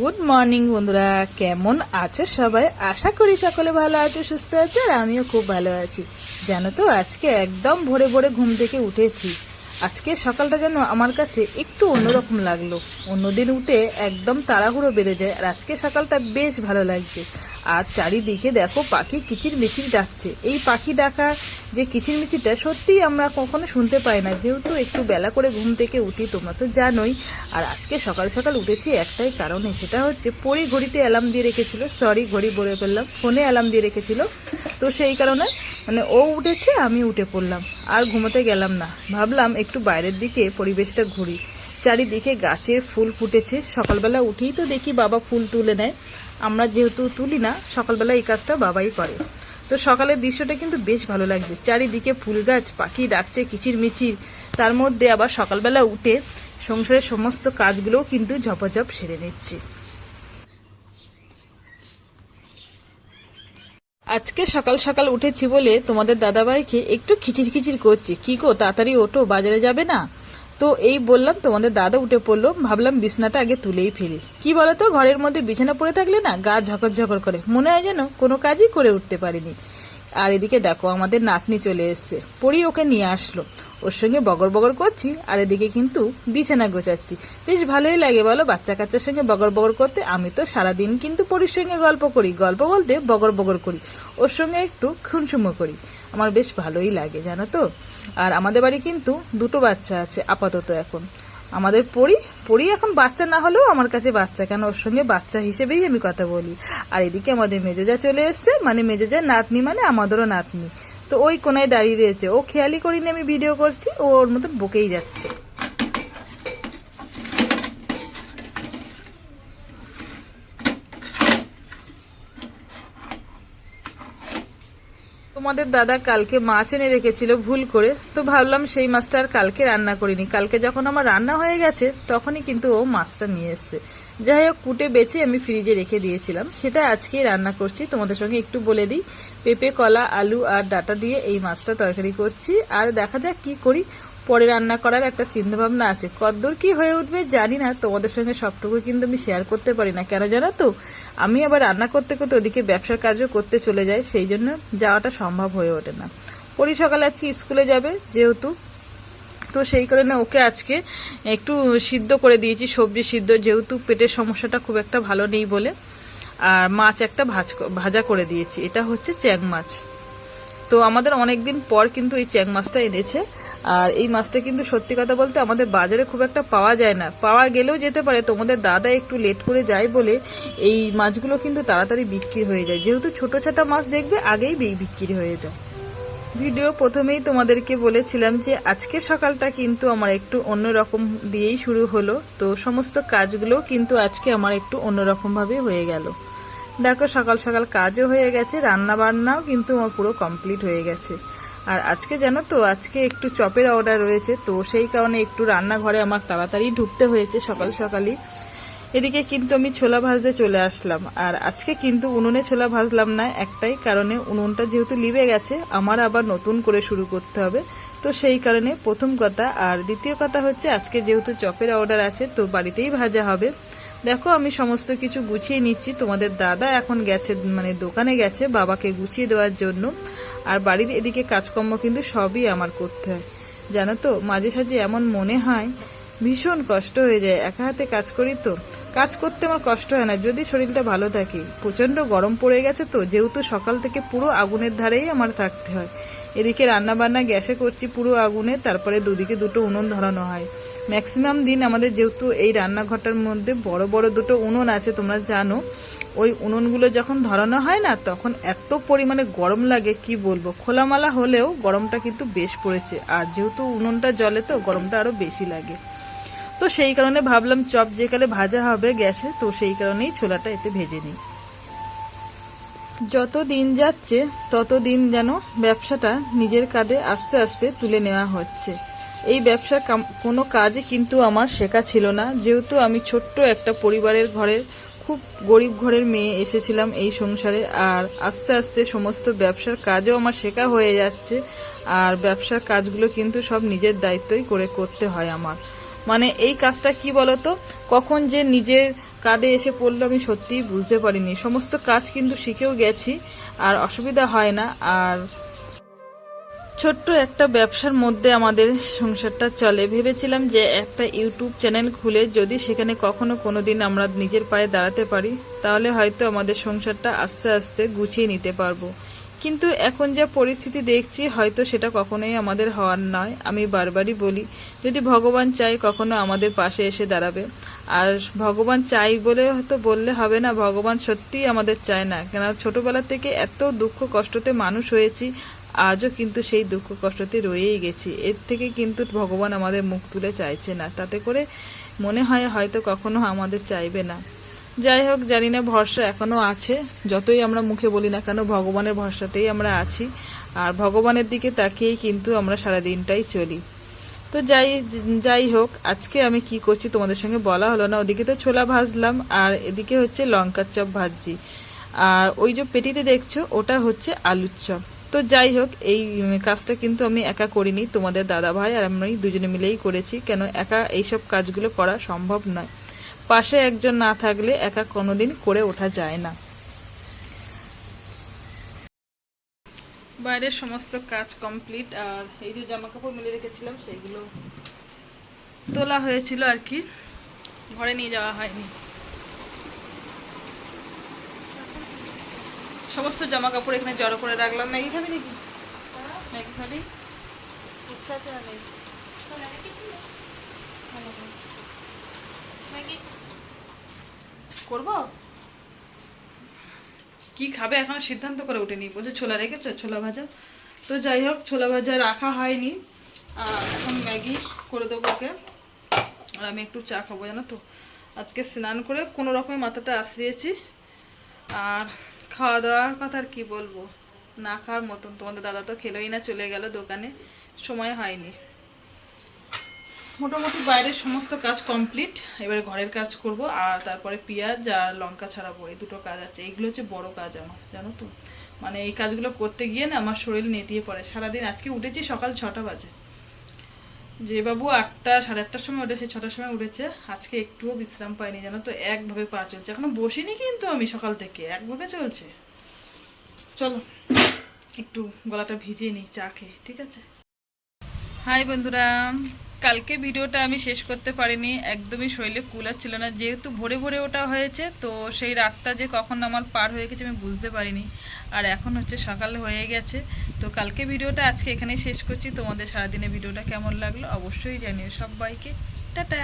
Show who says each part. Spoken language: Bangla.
Speaker 1: গুড মর্নিং বন্ধুরা। কেমন আছো সবাই? আশা করি সকলে ভালো আছো, সুস্থ আছো, আর আমিও খুব ভালো আছি। জানো তো, আজকে একদম ভোরে ভোরে ঘুম থেকে উঠেছি। আজকে সকালটা যেন আমার কাছে একটু অন্যরকম লাগল। অন্যদিন উঠে একদম তাড়াহুড়ো বেড়ে যায়, আর আজকে সকালটা বেশ ভালো লাগছে। আর চারিদিকে দেখো পাখি কিচির মিচির ডাকছে এই পাখি ডাকা যে কিচির মিচিরটা সত্যিই আমরা কখনো শুনতে পাই না। যেহেতু একটু বেলা করে ঘুম থেকে উঠি, তোমরা তো জানোই। আর আজকে সকাল সকাল উঠেছি একটাই কারণে, সেটা হচ্ছে পরি ঘড়িতে অ্যালার্ম দিয়ে রেখেছিল। সরি ঘড়ি বলে ফেললাম। ফোনে অ্যালার্ম দিয়ে রেখেছিল। তো সেই কারণে মানে ও উঠেছে, আমি উঠে পড়লাম। আর ঘুমোতে গেলাম না। ভাবলাম একটু বাইরের দিকে পরিবেশটা ঘুরি। চারিদিকে গাছের ফুল ফুটেছে। সকালবেলা উঠেই তো দেখি বাবা ফুল তুলে নেয়। আমরা যেহেতু তুলি না, সকালবেলা এই কাজটা বাবাই করে। তো সকালের দৃশ্যটা কিন্তু বেশ ভালো লাগছে। চারিদিকে ফুল গাছ, পাখি ডাকছে কিচির মিচির তার মধ্যে আবার সকালবেলা উঠে সংসারের সমস্ত কাজগুলোও কিন্তু ঝপাঝপ সেরে নিচ্ছি। আজকে সকাল সকাল উঠেছি বলে তোমাদের দাদাভাইকে একটু খিচির খিচির করছি। কি গো, তাড়াতাড়ি ওটো বাজারে যাবে না? তো এই বললাম, তোমাদের দাদা উঠে পড়ল। ভাবলাম বিছনাটা আগে তুলেই ফেলি। কি বলতো, ঘরের মধ্যে বিছানা পড়ে থাকলে না গা ঝকর ঝকর করে। মনে হয় যেন কোনো কাজই করে উঠতে পারিনি। আর এদিকে দেখো, আমাদের নাতনি চলে এসছে। পড়ি ওকে নিয়ে আসলো। ওর সঙ্গে বগর বগর করছি, আর এদিকে কিন্তু বিছানা গোছাচ্ছি। বেশ ভালোই লাগে বলো, বাচ্চা কাচ্চার সঙ্গে বগর বগর করতে। আমি তো সারাদিন কিন্তু পরির সঙ্গে গল্প করি। গল্প বলতে বগর বগর করি। ওর সঙ্গে একটু খুনসুমো করি। আমার বেশ ভালোই লাগে, জানো তো? আর আমাদের বাড়ি কিন্তু দুটো বাচ্চা আছে, আপাতত এখন। আমাদের পড়ি পড়ি এখন বাচ্চা না হলেও আমার কাছে বাচ্চা, কেন ওর সঙ্গে বাচ্চা হিসেবেই আমি কথা বলি। আর এদিকে আমাদের মেজোজা চলে এসছে মানে মেজোজা নাতনি মানে আমাদেরও নাতনি। তো ওই কোনায় দাঁড়িয়ে রয়েছে। ও খেয়ালই করিনি আমি ভিডিও করছি, ও ওর মতো বকেই যাচ্ছে। তোমাদের দাদা কালকে মাছ এনে রেখেছিল, ভুল করে। তো ভাবলাম সেই মাছটা আর কালকে রান্না করিনি। কালকে যখন আমার রান্না হয়ে গেছে, তখনই কিন্তু ও মাছটা নিয়ে এসছে। যাই হোক, কুটে বেছে আমি ফ্রিজে রেখে দিয়েছিলাম। সেটা আজকেই রান্না করছি। তোমাদের সঙ্গে একটু বলে দিই। পেঁপে, কলা, আলু আর ডাটা দিয়ে এই মাছটা তরকারি করছি। আর দেখা যাক কি করি। পরে রান্না করার একটা চিন্তা ভাবনা আছে। কদ্দূর কি হয়ে উঠবে জানি না, তোমাদের সঙ্গে সবটুকু কিন্তু আমি শেয়ার করতে পারি না। কেন জানো তো? আমি আবার রান্না করতে করতে ওদিকে ব্যবসার কাজও করতে চলে যাই, সেই জন্য যাওয়াটা সম্ভব হয়ে ওঠে না। পরি সকালে আজকে স্কুলে যাবে যেহেতু, তো সেই কারণে ওকে আজকে একটু সিদ্ধ করে দিয়েছি, সবজি সিদ্ধ। যেহেতু পেটের সমস্যাটা খুব একটা ভালো নেই বলে, আর মাছ একটা ভাজ ভাজা করে দিয়েছি। এটা হচ্ছে চ্যাং মাছ তো আমাদের অনেকদিন পর কিন্তু এই চ্যাং মাছটা এনেছে। আর এই মাছটা কিন্তু সত্যি কথা বলতে আমাদের বাজারে খুব একটা পাওয়া যায় না। পাওয়া গেলেও যেতে পারে, তোমাদের দাদা একটু লেট করে যায় বলে এই মাছগুলো কিন্তু তাড়াতাড়ি বিক্রি হয়ে যায়। যেহেতু ছোট ছোট মাছ দেখবে, আগেই বিক্রি হয়ে যায়। ভিডিও প্রথমেই তোমাদেরকে বলেছিলাম যে আজকে সকালটা কিন্তু আমার একটু অন্যরকম দিয়েই শুরু হলো। তো সমস্ত কাজগুলো কিন্তু আজকে আমার একটু অন্যরকম ভাবে হয়ে গেল। দেখো, সকাল সকাল কাজও হয়ে গেছে রান্না বান্নাও কিন্তু আমার পুরো কমপ্লিট হয়ে গেছে। আর আজকে জানো তো, আজকে একটু চপের অর্ডার রয়েছে, তো সেই কারণে একটু রান্নাঘরে আমার তাড়াতাড়ি ঢুকতে হয়েছে সকাল সকালই। এদিকে কিন্তু আমি ছোলা ভাজতে চলে আসলাম, আর আজকে কিন্তু উনুনে ছোলা ভাজলাম না, একটাই কারণে উনুনটা যেহেতু লিবে গেছে, আমার আবার নতুন করে শুরু করতে হবে। তো সেই কারণে প্রথম কথা, আর দ্বিতীয় কথা হচ্ছে, আজকে যেহেতু চপের অর্ডার আছে, তো বাড়িতেই ভাজা হবে। দেখো, আমি সমস্ত কিছু গুছিয়ে নিচ্ছি, তোমাদের দাদা এখন গেছে মানে দোকানে গেছে, বাবাকে গুছিয়ে দেওয়ার জন্য। আর বাড়ির এদিকে কাজকর্ম কিন্তু সবই আমার করতে হয়। জানো তো, মাঝে সাঝে এমন মনে হয়, ভীষণ কষ্ট হয়ে যায়, একা হাতে কাজ করি তো। কাজ করতে আমার কষ্ট হয় না, যদি শরীরটা ভালো থাকে। প্রচণ্ড গরম পড়ে গেছে তো, যেহেতু সকাল থেকে পুরো আগুনের ধারেই আমার থাকতে হয়। এদিকে রান্না বান্না গ্যাসে করছি পুরো আগুনে, তারপরে দুদিকে দুটো উনুন ধরানো হয়। ম্যাক্সিমাম দিন আমাদের যেহেতু এই রান্নাঘরটার মধ্যে বড় বড় দুটো উনুন আছে, তোমরা জানো, ওই উনুনগুলো যখন ধরানো হয় না, তখন এত পরিমাণে গরম লাগে, কি বলব? খোলামালা হলেও গরমটা কিন্তু বেশ পড়েছে। আর যেহেতু উনুনটা জলে তো, গরমটা আরও বেশি লাগে। তো সেই কারণে ভাবলাম, চপ যে কালে ভাজা হবে গ্যাসে, তো সেই কারণেই ছোলাটা এতে ভেজে নিই। যত দিন যাচ্ছে, তত দিন যেন ব্যবসাটা নিজের কাঁধে আস্তে আস্তে তুলে নেওয়া হচ্ছে। এই ব্যবসার কাম- কোনো কাজই কিন্তু আমার শেখা ছিল না। যেহেতু আমি ছোট্ট একটা পরিবারের ঘরের, খুব গরিব ঘরের মেয়ে এসেছিলাম এই সংসারে, আর আস্তে আস্তে সমস্ত ব্যবসার কাজও আমার শেখা হয়ে যাচ্ছে, আর ব্যবসার কাজগুলো কিন্তু সব নিজের দায়িত্বই করে করতে হয় আমার। মানে এই কাজটা কি বলতো? কখন যে নিজের কাঁধে এসে পড়ল আমি সত্যিই বুঝতে পারিনি। সমস্ত কাজ কিন্তু শিখেও গেছি, আর অসুবিধা হয় না, আর ছোট্ট একটা ব্যবসার মধ্যে আমাদের সংসারটা চলে। ভেবেছিলাম যে একটা ইউটিউব চ্যানেল খুলে যদি সেখানে কখনো কোনো দিন আমরা নিজের পায়ে দাঁড়াতে পারি, তাহলে হয়তো আমাদের সংসারটা আস্তে আস্তে গুছিয়ে নিতে পারব। কিন্তু এখন যা পরিস্থিতি দেখছি, হয়তো সেটা কখনোই আমাদের হওয়ার নয়। আমি বারবারই বলি, যদি ভগবান চাই কখনো আমাদের পাশে এসে দাঁড়াবে। আর ভগবান চাই বলে হয়তো বললে হবে না, ভগবান সত্যিই আমাদের চায় না। কেন ছোটবেলা থেকে এত দুঃখ কষ্টতে মানুষ হয়েছি আজও কিন্তু সেই দুঃখ কষ্টতে রয়েই গেছি। এর থেকে কিন্তু ভগবান আমাদের মুখ তুলে চাইছে না। তাতে করে মনে হয় হয়তো কখনো আমাদের চাইবে না। যাই হোক, জানি না, ভরসা এখনও আছে। যতই আমরা মুখে বলি না কেন, ভগবানের ভরসাতেই আমরা আছি। আর ভগবানের দিকে তাকিয়েই কিন্তু আমরা সারা দিনটাই চলি। তো যাই যাই হোক, আজকে আমি কি করছি তোমাদের সঙ্গে বলা হলো না। ওদিকে তো ছোলা ভাজলাম, আর এদিকে হচ্ছে লঙ্কার চপ ভাজছি। আর ওই যে পেটিতে দেখছ, ওটা হচ্ছে আলুর চপ। তো যাই হোক, এই কাজটা কিন্তু আমি একা করিনি, তোমাদের দাদা ভাই আর আমি দুজনে মিলেই করেছি, কেন একা এইসব কাজগুলো করা সম্ভব নয়। পাশে একজন না থাকলে একা কোনোদিন করে ওঠা যায় না। বাইরের সমস্ত কাজ কমপ্লিট, আর এই যে জামা কাপড় মেলে রেখেছিলাম সেগুলো তোলা হয়েছিল আর কি। ঘরে নিয়ে যাওয়া হয়নি। সমস্ত জামা কাপড় এখানে জড়ো করে রাখলাম। ম্যাগি খাবি নাকি? ম্যাগি খাবি? ইচ্ছা আছে কি খাবে এখন? সিদ্ধান্ত করে উঠেনি। বলছে, ছোলা রেখেছো? ছোলা ভাজা। তো যাই হোক, ছোলা ভাজা রাখা হয়নি। এখন ম্যাগি করে দেবো ওকে। আর আমি একটু চা খাব, জানো তো? আজকে স্নান করে কোনো রকমের মাথাটা আসিয়েছি। আর খাওয়া দাওয়ার কথা আর কি বলব? না খাওয়ার মতন। তোমাদের দাদা তো খেলোই না, চলে গেল দোকানে। সময় হয়নি। মোটামুটি বাইরের সমস্ত কাজ কমপ্লিট এবারে ঘরের কাজ করব, আর তারপরে পেঁয়াজ আর লঙ্কা ছাড়াবো এই দুটো কাজ আছে। এইগুলো হচ্ছে বড় কাজ আমার, জানো তো? মানে এই কাজগুলো করতে গিয়ে না আমার শরীর নেতিয়ে পড়ে। সারাদিন আজকে উঠেছি সকাল ছটা বাজে। যে বাবু আটটা, সাড়ে আটটার সময় উঠেছে ছটার সময় উঠেছে। আজকে একটুও বিশ্রাম পাইনি, জানো তো, একভাবে পা চলছে। এখনও বসিনি কিন্তু আমি সকাল থেকে, একভাবে চলছে। চলো, একটু গলাটা ভিজিয়ে নিই, চা খেয়ে, ঠিক আছে? হাই বন্ধুরা। কালকে ভিডিওটা আমি শেষ করতে পারিনি, একদমই শরীরে কুলার ছিল না। যেহেতু ভোরে ভোরে ওটা হয়েছে, তো সেই রাতটা যে কখন আমার পার হয়ে গেছে আমি বুঝতে পারিনি। আর এখন হচ্ছে সকাল হয়ে গেছে, তো কালকে ভিডিওটা আজকে এখানেই শেষ করছি। তোমাদের সারাদিনে ভিডিওটা কেমন লাগল অবশ্যই জানিও সবাইকে। টাটা!